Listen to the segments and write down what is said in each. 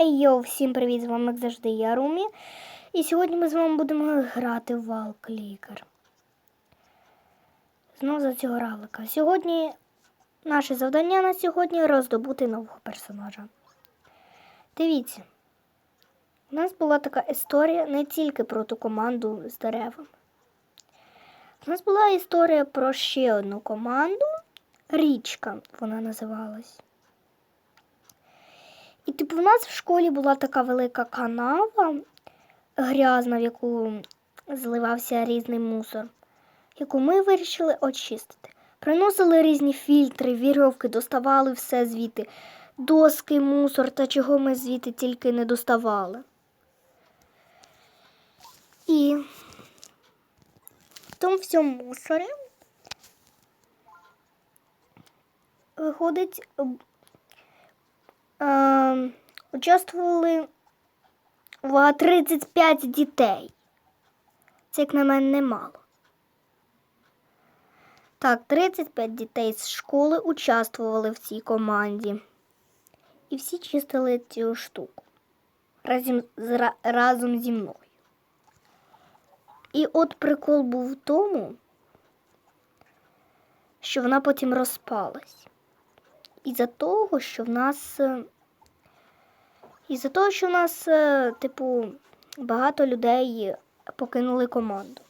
Ей йоу, всім привіт! З вами як завжди я Румі. І сьогодні ми з вами будемо грати в Валк Лікар. Знову за цього равлика. Сьогодні наше завдання на сьогодні роздобути нового персонажа. Дивіться, у нас була така історія не тільки про ту команду з деревами. У нас була історія про ще одну команду. Річка вона називалась. І типу, в нас в школі була така велика канава грязна, в яку зливався різний мусор, яку ми вирішили очистити. Приносили різні фільтри, вірьовки, доставали все звідти, доски, мусор та чого ми звідти тільки не доставали. І в тому всьому мусорі виходить е, участвували 35 дітей. Це, як на мене, немало. Так, 35 дітей з школи участвували в цій команді. І всі чистили цю штуку разом, разом зі мною. І от прикол був в тому, що вона потім розпалась. Із-за того, що в нас. е, Із-за того, що в нас, е, типу, багато людей покинули команду.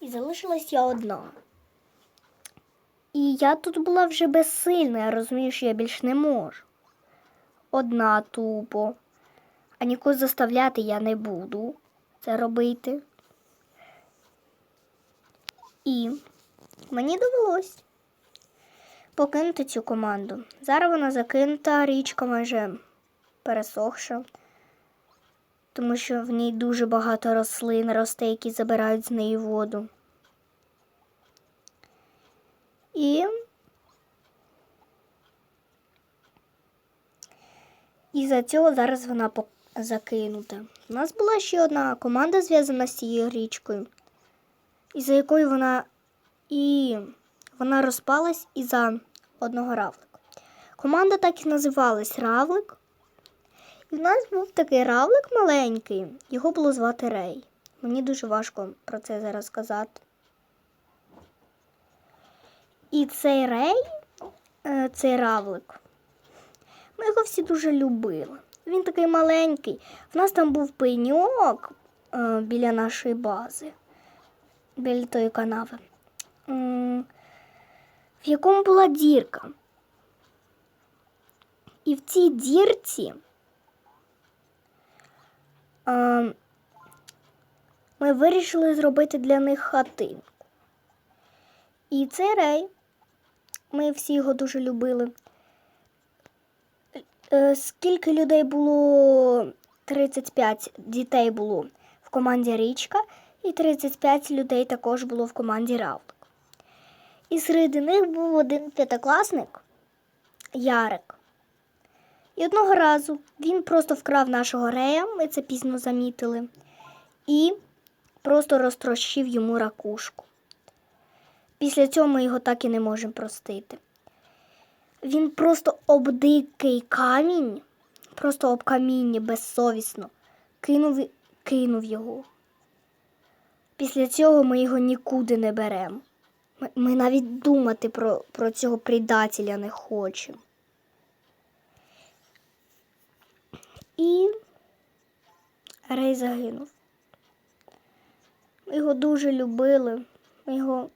І залишилась я одна. І я тут була вже безсильна, я розумію, що я більш не можу. Одна тупо. А нікого заставляти я не буду це робити. І мені довелось покинути цю команду. Зараз вона закинута, річка майже пересохша, тому що в ній дуже багато рослин росте, які забирають з неї воду. І І за цього зараз вона закинута. У нас була ще одна команда зв'язана з цією річкою, із-за якої вона і вона розпалась із-за одного равлика. Команда так і називалась Равлик. І в нас був такий равлик маленький, його було звати Рей. Мені дуже важко про це зараз сказати. І цей Рей, е, цей равлик, ми його всі дуже любили. Він такий маленький. В нас там був пеньок е, біля нашої бази, біля тої канави, в якому була дірка. І в цій дірці е, ми вирішили зробити для них хатинку. І цей рей, ми всі його дуже любили. Е, Скільки людей було? 35 дітей було в команді Річка, і 35 людей також було в команді Равлик. І серед них був один п'ятикласник Ярик. І одного разу він просто вкрав нашого рея, ми це пізно замітили, і просто розтрощив йому ракушку. Після цього ми його так і не можемо простити. Він просто об дикий камінь, просто об каміння безсовісно кинув, кинув його. Після цього ми його нікуди не беремо. Ми, ми навіть думати про, про цього предателя не хочемо. І Рей загинув. Ми його дуже любили. Ми його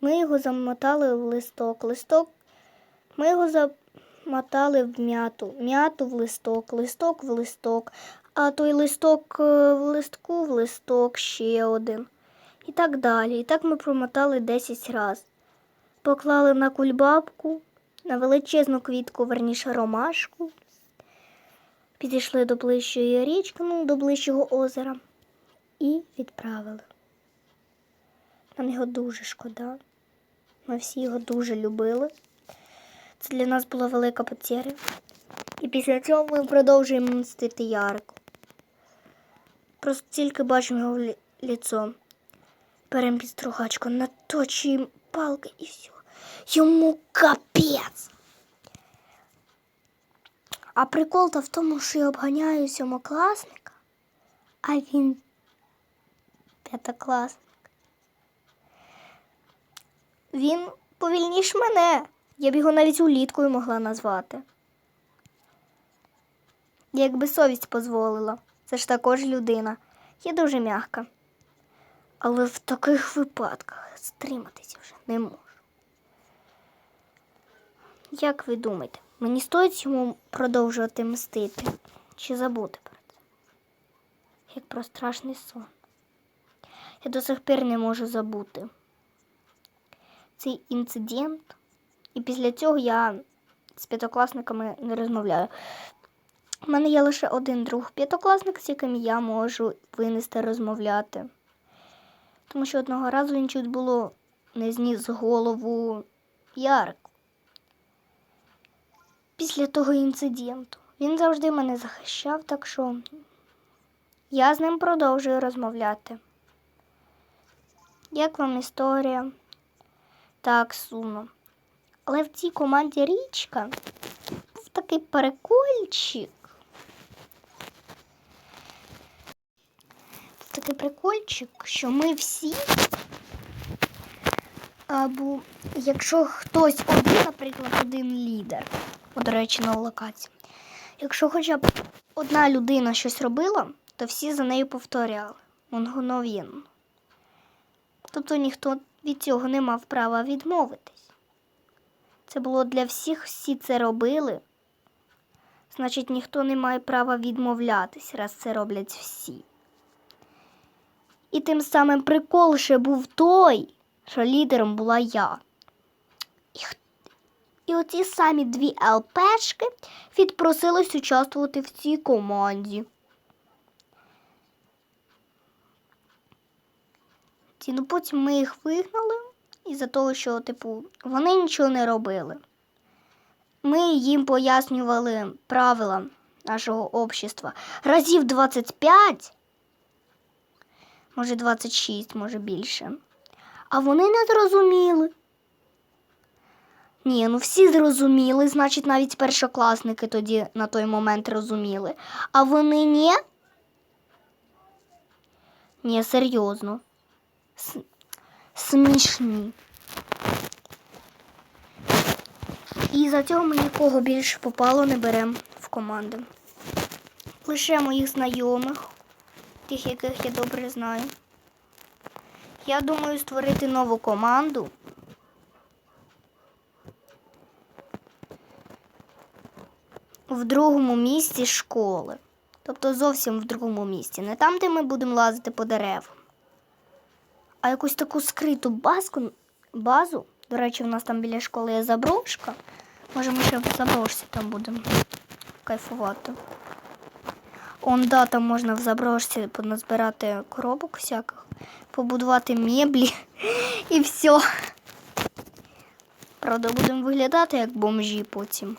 ми його замотали в листок. Листок. Ми його замотали в м'яту. М'яту в листок, листок в листок, а той листок е, в листку в листок ще один. І так далі. І так ми промотали 10 разів. Поклали на кульбабку, на величезну квітку, верніше ромашку. Підійшли до ближчої річки, ну, до ближчого озера і відправили. Нам його дуже шкода. Ми всі його дуже любили. Це для нас була велика потеря. І після цього ми продовжуємо мстити Ярику. Просто тільки бачимо його лі- ліцо. Беремо підстругачку, наточуємо палки і все. Йому капець. А прикол то в тому, що я обганяю сьомокласника, а він п'ятокласник. Він повільніш мене. Я б його навіть уліткою могла назвати. Якби совість дозволила. Це ж також людина. Я дуже м'яка. Але в таких випадках стриматися вже не можу. Як ви думаєте, мені стоїть йому продовжувати мстити чи забути про це? Як про страшний сон. Я до сих пір не можу забути цей інцидент. І після цього я з п'ятокласниками не розмовляю. У мене є лише один друг п'ятокласник, з яким я можу винести розмовляти. Тому що одного разу він чуть було не зніс голову Ярику. Після того інциденту. Він завжди мене захищав, так що я з ним продовжую розмовляти. Як вам історія? Так, сумно. Але в цій команді річка був такий перекольчик. Такий прикольчик, що ми всі, або якщо хтось один, наприклад, один лідер, до речі, на локації, якщо хоча б одна людина щось робила, то всі за нею повторяли. Мгновенно. Тобто ніхто від цього не мав права відмовитись. Це було для всіх, всі це робили. Значить, ніхто не має права відмовлятись, раз це роблять всі. І тим самим прикол ще був той, що лідером була я. І, і оці самі дві ЛПшки відпросились участвувати в цій команді. Ті, ну потім ми їх вигнали із-за того, що, типу, вони нічого не робили. Ми їм пояснювали правила нашого общества разів 25, може 26, може більше. А вони не зрозуміли. Ні, ну всі зрозуміли, значить, навіть першокласники тоді на той момент розуміли. А вони ні? Ні, серйозно. С- смішні. І за цього ми нікого більше попало не беремо в команду. Лише моїх знайомих, тих, яких я добре знаю. Я думаю створити нову команду. В другому місці школи. Тобто зовсім в другому місці. Не там, де ми будемо лазити по деревам а якусь таку скриту базку, базу. До речі, у нас там біля школи є заброшка. Може, ми ще в заброшці там будемо кайфувати. Он, да, там можна в заброшці поназбирати коробок всяких, побудувати меблі і все. Правда, будемо виглядати як бомжі потім.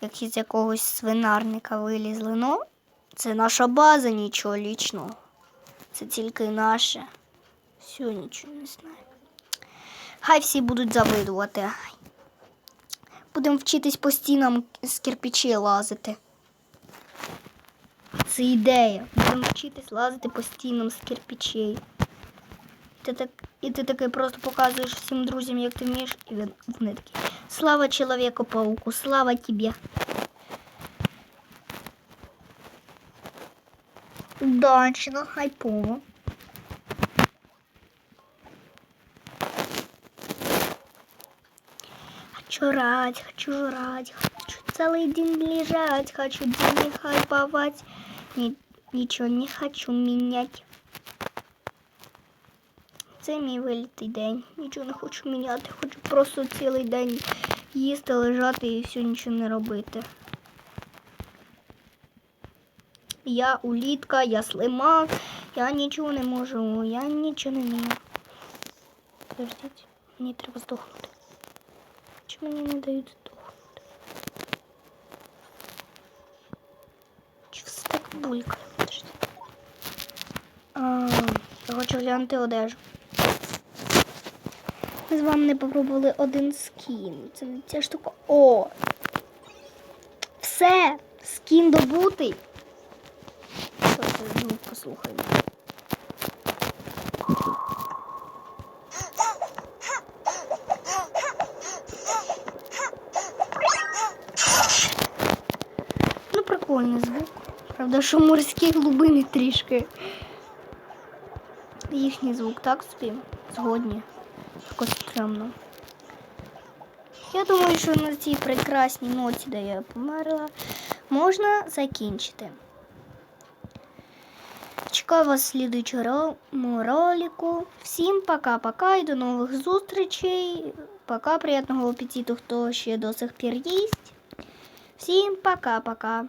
Як із якогось свинарника вилізли. Ну, це наша база, нічого лічного. Це тільки наше. Все, нічого не знаю. Хай всі будуть завидувати. Будемо вчитись по стінам з кирпичі лазити. Це ідея. Будемо вчитись лазити по стінам з кирпичей. Ти так, і ти таки просто показуєш всім друзям, як ти вмієш, і вони такі. Слава чоловіку-пауку, слава тобі. Удачно, хайпово. Хочу жрать, хочу жрать, хочу целый день лежать, хочу денег хайповать. Ни- нічого не хочу міняти. Це мій вилітий день. Нічого не хочу міняти. Хочу просто цілий день їсти, лежати і все нічого не робити. Я улітка, я слимак, я нічого не можу, я нічого не вмію. Подождіть, мені треба здохнути. Чи мені не дають здохнути? Чи все так булькає? Подождіть. А, я хочу глянути одежу. Ми з вами не попробували один скін. Це не ця штука. О! Все, скін добутий. Звук послухаємо? Ну, прикольний звук. Правда, що морські глибини трішки. Їхній звук так собі. Згодні. Якось стрьомно. Я думаю, що на цій прекрасній ноті, де я померла, можна закінчити. Чекаю вас в слідуючому ролику. Всім пока-пока і до нових зустрічей. Пока, приятного апетиту, хто ще до сих пір їсть. Всім пока-пока.